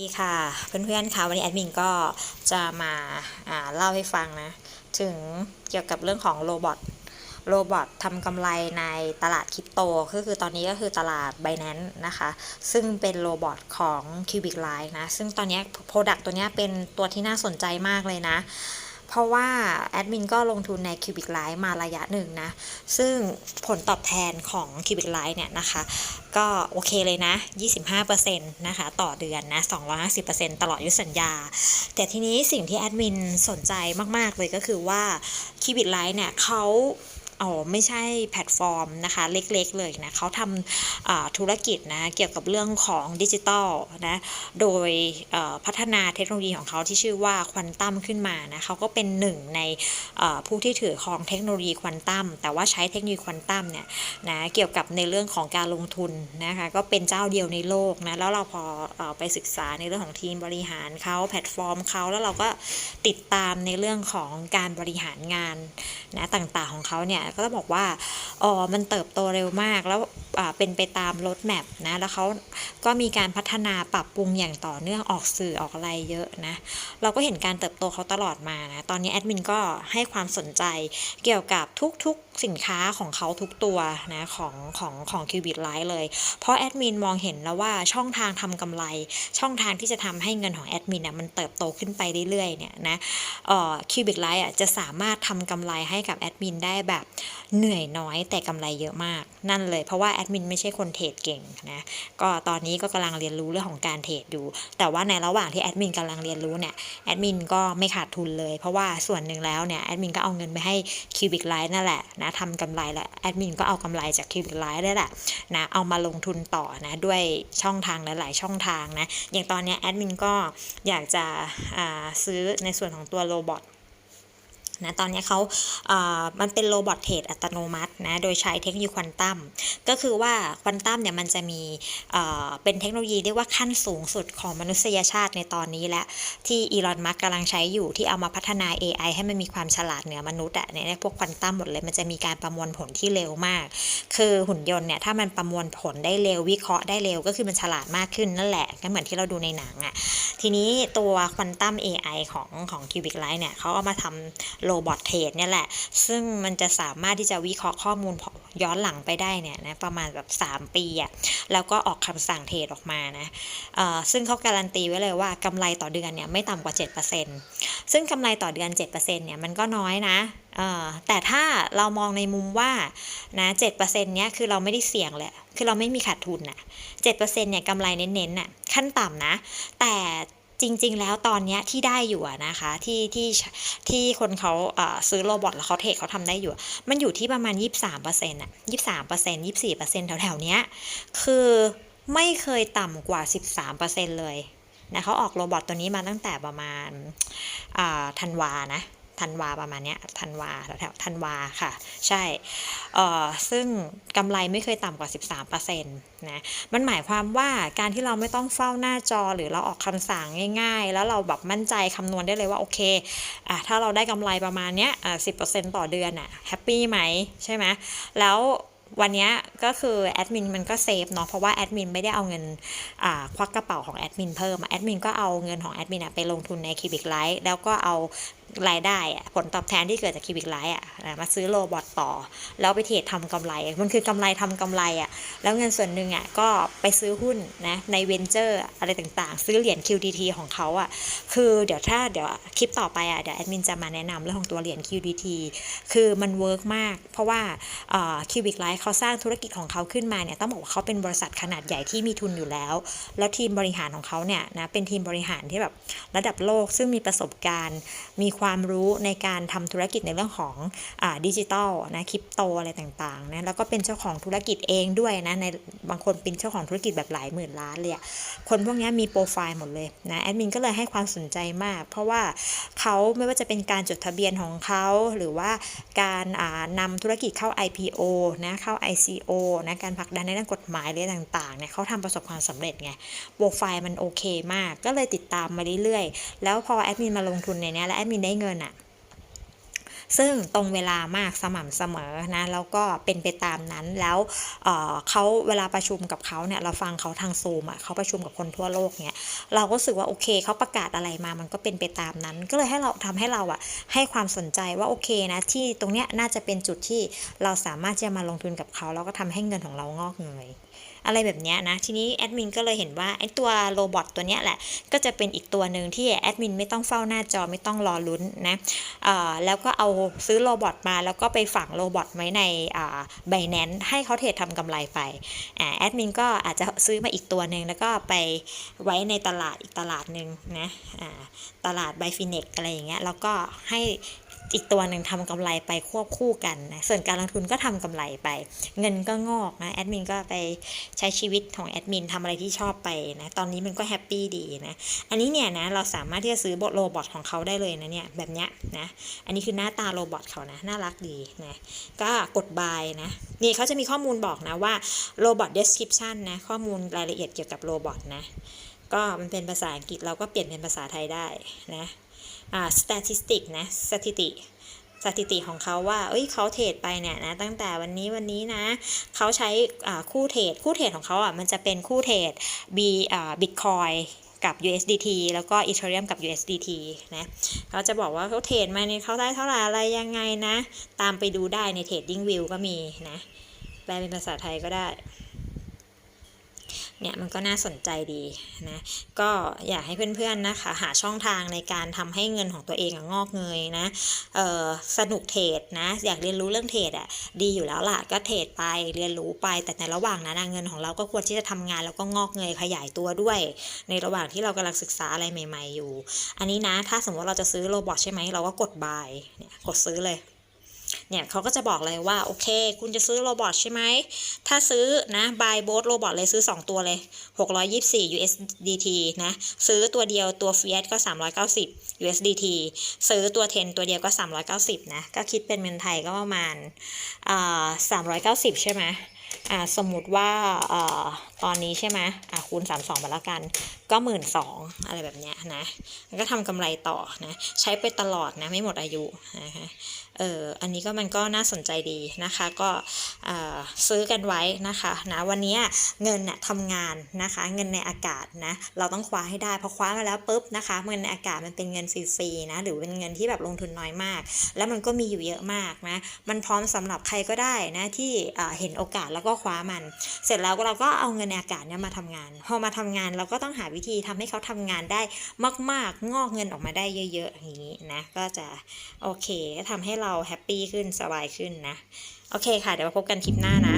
ดีค่ะเพื่อนๆค่ะวันนี้แอดมินก็จะมาอ่าเล่าให้ฟังนะ ถึงเกี่ยวกับเรื่องของโรบอทโรบอททำกำไรในตลาดคริปโตก็คือตอนนี้ก็คือตลาด b i n a n c e นะคะ ซึ่งเป็นโรบอทของ Cubic Line นะ ซึ่งตอนนี้โปรดักต์ตัวนี้เป็นตัวที่น่าสนใจมากเลยนะ เพราะว่าแอดมินก็ลงทุนใน Cubic Line มาระยะหนึ่งนะ ซึ่งผลตอบแทนของ Cubic Line เนี่ยนะคะ ก็โอเคเลยนะ 25%นะคะ ต่อเดือนนะ 250%ตลอดยุสัญญา แต่ทีนี้สิ่งที่แอดมินสนใจมาก ๆ เลยก็คือว่า k i b i t l i เนี่ยเขา อ๋อไม่ใช่แพลตฟอร์มนะคะเล็กๆเลยนะเขาทำธุรกิจนะเกี่ยวกับเรื่องของดิจิทัลนะโดยพัฒนาเทคโนโลยีของเขาที่ชื่อว่าควอนตัมขึ้นมานะเขาก็เป็นหนึ่งในผู้ที่ถือครองเทคโนโลยีควอนตัมแต่ว่าใช้เทคโนโลยีควอนตัมเนี่ยนะเกี่ยวกับในเรื่องของการลงทุนนะคะก็เป็นเจ้าเดียวในโลกนะแล้วเราพออไปศึกษาในเรื่องของทีมบริหารเขาแพลตฟอร์มเขาแล้วเราก็ติดตามในเรื่องของการบริหารงานนะต่างๆของเขาเนี่ยก็ต้องบอกว่าอ๋อมันเติบโตเร็วมาก แล้วเป็นไปตามรถแมพนะแล้วเขาก็มีการพัฒนาปรับปรุงอย่างต่อเนื่องออกสื่อออกอะไรเยอะนะ เราก็เห็นการเติบโตเขาตลอดมานะตอนนี้แอดมินก็ให้ความสนใจเกี่ยวกับทุกๆสินค้าของเขาทุกตัวนะของของของคิวบิ t ไลท์เลย เพราะแอดมินมองเห็นแล้วว่าช่องทางทำกำไร ช่องทางที่จะทำให้เงินของแอดมินเนี่ยมันเติบโตขึ้นไปเรื่อยๆเนี่ยนะคิวบิ t ไลท์อะจะสามารถทำกำไรให้กับแอดมินได้แบบเหนื่อยน้อยแต่กำไรเยอะมาก นั่นเลยเพราะว่าแอดมินไม่ใช่คนเทรดเก่งนะก็ตอนนี้ก็กำลังเรียนรู้เรื่องของการเทรดอยู่ แต่ว่าในระหว่างที่แอดมินกำลังเรียนรู้เนี่ยแอดมินก็ไม่ขาดทุนเลย เพราะว่าส่วนหนึ่งแล้วเนี่ยแอดมินก็เอาเงินไปให้คิวบิ t ไลท์นั่นแหละนะทำกำไรแล้วแอดมินก็เอากำไรจากคิวบิ t ไลท์ได้แหละนะเอามาลงทุนต่อนะด้วยช่องทางหลาย ๆ ช่องทางนะอย่างตอนนี้แอดมินก็อยากจะอ่าซื้อในส่วนของตัวโรบอท นะตอนนี้เขาอ่ามันเป็นโรบอทเทรดอัตโนมัตินะโดยใช้เทคโนโลยีควอนตัมก็คือว่าควอนตัมเนี่ยมันจะมีอ่าเป็นเทคโนโลยีเรียกว่าขั้นสูงสุดของมนุษยชาติในตอนนี้และที่อีลอนมัสก์กำลังใช้อยู่ที่เอามาพัฒนา AI ให้มันมีความฉลาดเหนือมนุษย์อะในพวกควอนตัมหมดเลยมันจะมีการประมวลผลที่เร็วมาก คือหุ่นยนต์เนี่ยถ้ามันประมวลผลได้เร็ววิเคราะห์ได้เร็วก็คือมันฉลาดมากขึ้นนั่นแหละก็เหมือนที่เราดูในหนังอะ ทีนี้ตัวควอนตัม AI ของของ Cubic Light เนี่ยเขาเอามาทำโรบอทเทรดเนี่ยแหละ ซึ่งมันจะสามารถที่จะวิเคราะห์ข้อมูลย้อนหลังไปได้เนี่ยนะประมาณแบบ 3 ปีอะแล้วก็ออกคำสั่งเทรดออกมานะเออซึ่งเขาการันตีไว้เลยว่ากำไรต่อเดือนเนี่ยไม่ต่ำกว่า 7%ซึ่งกำไรต่อเดือน 7%เนี่ยมันก็น้อยนะเออแต่ถ้าเรามองในมุมว่านะ7%เนี้ยคือเราไม่ได้เสี่ยงเลย คือเราไม่มีขาดทุนน่ะ7%เปอร์เซ็นต์เนี่ยกำไรเน้นๆน่ะขั้นต่ำนะ แต่จริง ๆ แล้วตอนเนี้ยที่ได้อยู่นะคะที่ที่ที่คนเขาซื้อโรบอทแล้วเขาเทรดเขาทำได้อยู่ มันอยู่ที่ประมาณ 23%อะ23% 24%แถวๆเนี้ยคือไม่เคยต่ำกว่า 13%เลยนะเขาออกโรบอทตัวนี้มาตั้งแต่ประมาณธันวานะ ธันวาประมาณเนี้ยธันวาแถวธันวาค่ะ ใช่เอ่อซึ่งกำไรไม่เคยต่ำกว่า 13%นะมันหมายความว่าการที่เราไม่ต้องเฝ้าหน้าจอหรือเราออกคำสั่งง่าย ๆ แล้วเราแบบมั่นใจคำนวณได้เลยว่า โอเคอะถ้าเราได้กำไรประมาณเนี้ยอะสิต่อเดือนอะแฮปปี้ไหมใช่ไหมแล้ววันนี้ก็คือแอดมินมันก็เซฟเนาะเพราะว่าแอดมินไม่ได้เอาเงินอ่าควักกระเป๋าของแอดมินเพิ่มแอดมินก็เอาเงินของแอดมินไปลงทุนในคิบิกไลท์แล้วก็เอารายได้อะผลตอบแทนที่เกิดจากคิบิกไลท์อะมาซื้อโรบอทต่อ แล้วไปเทรดทำกำไร มันคือกำไรทำกำไรอะแล้วเงินส่วนหนึ่งอะก็ไปซื้อหุ้นนะในเวนเจอร์อะไรต่างๆ ซื้อเหรียญ QDT ของเขาอะคือเดี๋ยวถ้าเดี๋ยวคลิปต่อไปอะเดี๋ยวแอดมินจะมาแนะนำเรื่องของตัวเหรียญ QDT คือมันเวิร์กมาก เพราะว่าคิวิกไลท์เขาสร้างธุรกิจของเขาขึ้นมาเนี่ยต้องบอกว่าเขาเป็นบริษัทขนาดใหญ่ที่มีทุนอยู่แล้ว แล้วทีมบริหารของเขาเนี่ยนะเป็นทีมบริหารที่แบบระดับโลกซึ่งมีประสบการณ์มีความรู้ในการทำธุรกิจในเรื่องของอดิจิตอลนะคริปโตอะไรต่างๆนะแล้วก็เป็นเจ้าของธุรกิจเองด้วยนะในบางคนเป็นเจ้าของธุรกิจแบบหลายหมื่นล้านเลยอะคนพวกนี้มีโปรไฟล์หมดเลยนะแอดมินก็เลยให้ความสนใจมาก เพราะว่าเขาไม่ว่าจะเป็นการจดทะเบียนของเขาหรือว่าการนำธุรกิจเข้า IPO นะเข้า ICO นะการผลักดันในด้านกฎหมายอะไรต่างๆเนี่ยเขาทำประสบความสำเร็จไงโปรไฟล์มันโอเคมาก ก็เลยติดตามมาเรื่อยๆแล้วพอแอดมินมาลงทุนในนี้แล้วแอดมินได้เงินอะซึ่งตรงเวลามากสม่ำเสมอนะแล้วก็เป็นไปตามนั้นแล้วเเขาเวลาประชุมกับเขาเนี่ยเราฟังเขาทางซูมอะเขาประชุมกับคนทั่วโลกเนี่ยเราก็รู้สึกว่าโอเคเขาประกาศอะไรมามันก็เป็นไปตามนั้น ก็เลยให้เราทำให้เราอะให้ความสนใจว่าโอเคนะที่ตรงเนี้ยน่าจะเป็นจุดที่เราสามารถจะมาลงทุนกับเขาแล้วก็ทำให้เงินของเรางอกเงย อะไรแบบนี้นะ ทีนี้แอดมินก็เลยเห็นว่าไอ้ตัวโรบอทตัวนี้แหละ ก็จะเป็นอีกตัวหนึ่งที่แอดมินไม่ต้องเฝ้าหน้าจอไม่ต้องรอลุ้นนะแล้วก็เอาซื้อโรบอทมา แล้วก็ไปฝังโรบอทไว้ในไบแนนให้เขาเทรดทำกำไรไปแอดมินก็อาจจะซื้อมาอีกตัวหนึ่งแล้วก็ไปไว้ในตลาดอีกตลาดหนึ่งนะตลาดไบฟินเน็กอะไรอย่างเงี้ยแล้วก็ให้ อีกตัวหนึ่งทำกำไรไปควบคู่กันนะส่วนการลงทุนก็ทำกำไรไป เงินก็งอกนะแอดมินก็ไปใช้ชีวิตของแอดมินทำอะไรที่ชอบไปนะตอนนี้มันก็แฮปปี้ดีนะอันนี้เนี่ยนะเราสามารถที่จะซื้อบทโรบอทของเขาได้เลยนะเนี่ยแบบเนี้ยนะอันนี้คือหน้าตาโรบอทเขานะน่ารักดีนะก็กดบายนะนี่เขาจะมีข้อมูลบอกนะว่าโรบอท description นะข้อมูลรายละเอียดเกี่ยวกับโรบอทนะก็มันเป็นภาษาอังกฤษเราก็เปลี่ยนเป็นภาษาไทยได้นะ อ่า statistic นะสถิติสถิติของเขาว่า เอ้ยเขาเทรดไปเนี่ยนะ ตั้งแต่วันนี้วันนี้นะ เขาใช้คู่เทรด คู่เทรดของเขาอะ มันจะเป็นคู่เทรด B อ่า Bitcoin กับ USDT แล้วก็ Ethereum กับ USDT นะ เขาจะบอกว่าเขาเทรดมาเนี่ยเขาได้เท่าไหร่อะไรยังไงนะ ตามไปดูได้ใน Trading View ก็มีนะ แปลเป็นภาษาไทยก็ได้ เนี่ยมันก็น่าสนใจดีนะก็อยากให้เพื่อนๆนะคะหาช่องทางในการทำให้เงินของตัวเองงอกเงยนะเออสนุกเทรดนะอยากเรียนรู้เรื่องเทรดอะดีอยู่แล้วล่ะก็เทรดไปเรียนรู้ไปแต่ในระหว่างนั้นเงินของเราก็ควรที่จะทำงานแล้วก็งอกเงยขยายตัวด้วย ในระหว่างที่เรากำลังศึกษาอะไรใหม่ ๆอยู่ อันนี้นะถ้าสมมติเราจะซื้อโรบอทใช่ไหมเราก็กด buy เนี่ยกดซื้อเลย เนี่ยเขาก็จะบอกเลยว่า โอเค คุณจะซื้อโรบอทใช่ไหม ถ้าซื้อนะ buy both โรบอทเลยซื้อ 2 ตัวเลย 624 USDT นะ ซื้อตัวเดียวตัว Fiat ก็ 390 USDT ซื้อตัว10ตัวเดียวก็ 390 นะ ก็คิดเป็นเงินไทยก็ประมาณอ่า390 ใช่ไหมอ่าสมมุติว่าอ่า ตอนนี้ใช่ไหมอ่าคูณ 32มาแล้วกัน ก็หมื่นสองอะไรแบบเนี้ยนะก็ทำกำไรต่อนะ ใช้ไปตลอดนะ ไม่หมดอายุนะคะเอออันนี้ก็มันก็น่าสนใจดีนะคะ ก็ซื้อกันไว้นะคะนะวันนี้เงินน่ะทำงานนะคะ เงินในอากาศนะ เราต้องคว้าให้ได้พอคว้ามาแล้วปุ๊บนะคะเงินในอากาศมันเป็นเงินฟรีๆนะหรือเป็นเงินที่แบบลงทุนน้อยมาก แล้วมันก็มีอยู่เยอะมากนะมันพร้อมสำหรับใครก็ได้นะที่เห็นโอกาสแล้วก็คว้ามัน เสร็จแล้วเราก็เอาเงินในอากาศเนี่ยมาทำงาน พอมาทำงานเราก็ต้องหาวิธีทำให้เขาทำงานได้มาก ๆ งอกเงินออกมาได้เยอะ ๆ อย่างนี้นะ ก็จะโอเคทำให้เราแฮปปี้ขึ้นสบายขึ้นนะ โอเคค่ะ เดี๋ยวมาพบกันคลิปหน้านะ